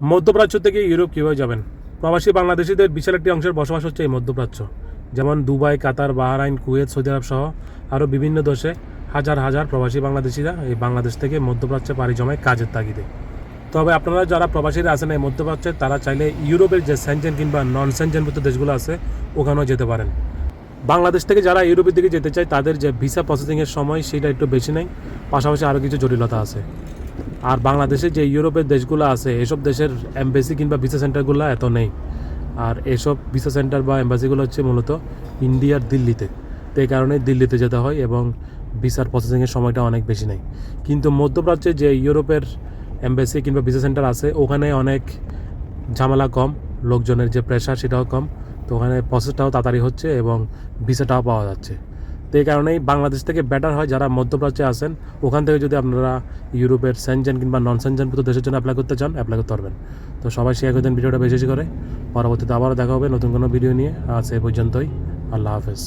মধ্যপ্রাচ্য থেকে ইউরোপ কীভাবে যাবেন? প্রবাসী বাংলাদেশিদের বিশাল একটি অংশের বসবাস হচ্ছে এই মধ্যপ্রাচ্য। যেমন Dubai, Qatar, Bahrain, Kuwait, Saudi Arabia সহ আরও বিভিন্ন দেশে হাজার হাজার প্রবাসী বাংলাদেশিরা এই বাংলাদেশ থেকে মধ্যপ্রাচ্যে পাড়ি জমায় কাজের তাগিদে। তবে আপনারা যারা প্রবাসীরা আছেন এই মধ্যপ্রাচ্যে, তারা চাইলে ইউরোপের যে সেনজেন কিংবা নন সেনজেনভুক্ত দেশগুলো আছে, ওখানেও যেতে পারেন। বাংলাদেশ থেকে যারা ইউরোপের দিকে যেতে চায়, তাদের যে ভিসা প্রসেসিংয়ের সময় সেটা একটু বেশি নেই। পাশাপাশি আরও কিছু জটিলতা আছে। আর বাংলাদেশে যে ইউরোপের দেশগুলো আছে, এসব দেশের এমবেসি কিংবা ভিসা সেন্টারগুলো এত নেই। আর এসব ভিসা সেন্টার বা এম্বাসিগুলো হচ্ছে মূলত ইন্ডিয়ার দিল্লিতে। তো এই কারণে দিল্লিতে যেতে হয় এবং ভিসার প্রসেসিংয়ের সময়টা অনেক বেশি নেই। কিন্তু মধ্যপ্রাচ্যে যে ইউরোপের এম্বাসি কিংবা ভিসা সেন্টার আছে, ওখানে অনেক ঝামেলা কম, লোকজনের যে প্রেশার সেটাও কম। তো ওখানে প্রসেসটাও তাড়াতাড়ি হচ্ছে এবং ভিসাটাও পাওয়া যাচ্ছে। তো এই কারণেই বাংলাদেশ থেকে বেটার হয় যারা মধ্যপ্রাচ্যে আসেন ওখান থেকে যদি আপনারা ইউরোপের সেনজেন কিংবা নন সেনজেনভুক্ত দেশের জন্য অ্যাপ্লাই করতে চান অ্যাপ্লাই করতে পারবেন। তো সবাই শেয়ার করে দেন ভিডিওটা বেশি করে। পরবর্তীতে আবারও দেখা হবে নতুন কোনো ভিডিও নিয়ে। আর সে পর্যন্তই। আল্লাহ হাফেজ।